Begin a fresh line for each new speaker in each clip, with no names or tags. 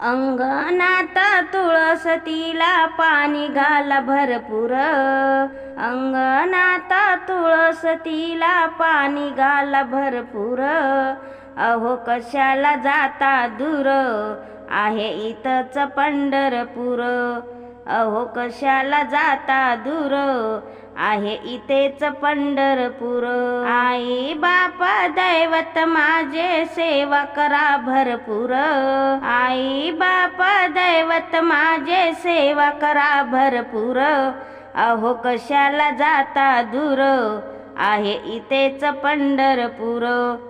अंगणात तुळसतीला पाणी घाल भरपूर. अंगणात तुळसतीला पाणी घाल भरपूर. अहो कशाला जाता दूर? आहे इथंच पंढरपूर. अहो कशाला जाता दूर? आहे इथेच पंढरपूर. आई बापा दैवत माझे सेवा करा भरपूर. आई बापा दैवत माझे सेवा करा भरपूर. अहो कशाला जाता दूर? आहे इथेच पंढरपूर.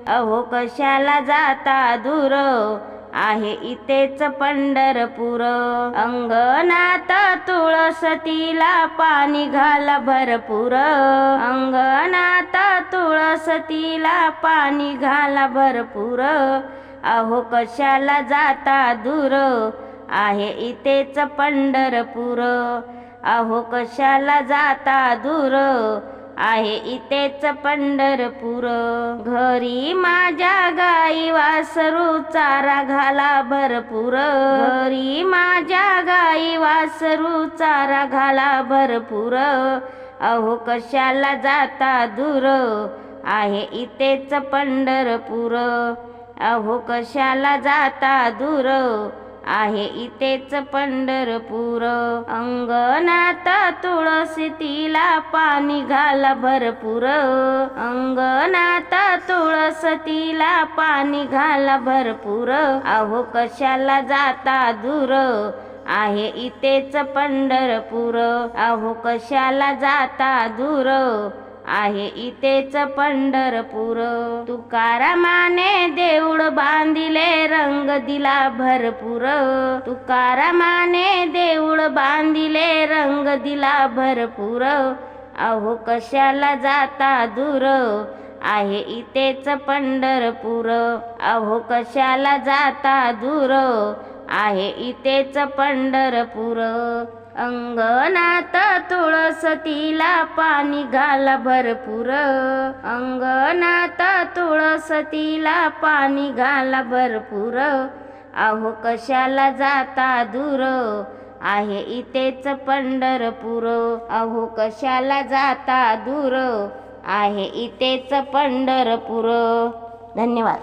अहो कशाला जाता दूर? आहे इथेच पंढरपूर. अंगणात तुळसतीला पाणी घाला भरपूर. अंगणात तुळसतीला पाणी घाला भरपूर. अहो कशाला जाता दूर? आहे इथेच पंढरपूर. अहो कशाला जाता दूर? आहे इथेच पंढरपूर. घरी माझ्या गाई वासरू चारा घाला भरपूर. घरी माझ्या गाई वासरू चारा घाला भरपूर. अहो कशाला जाता दूर? आहे इथेच पंढरपूर. अहो कशाला जाता दूर? आहे इथेच पंढरपूर. अंगणात तुळसी तिला पाणी घाला भरपूर. अंगणात तुळसतीला पाणी घाला भरपूर. अहो कशाला जाता दूर? आहे इथेच पंढरपूर. अहो कशाला जाता दूर? आहे इथेच पंढरपूर. तुकारामाने देऊळ बांधिले रंग दिला भरपूर. तुकारामाने देऊळ बांधिले रंग दिला भरपूर. अहो कशाला जाता दूर? आहे इथेच पंढरपूर. अहो कशाला जाता दूर? आहे इथेच पंढरपूर. अंगणात तुळसतीला पाणी घाला भरपूर. अंगणात तुळसतीला पाणी घाला भरपूर. अहो कशाला जाता दूर? आहे इथेच पंढरपूर. अहो कशाला जाता दूर? आहे इथेच पंढरपूर. धन्यवाद.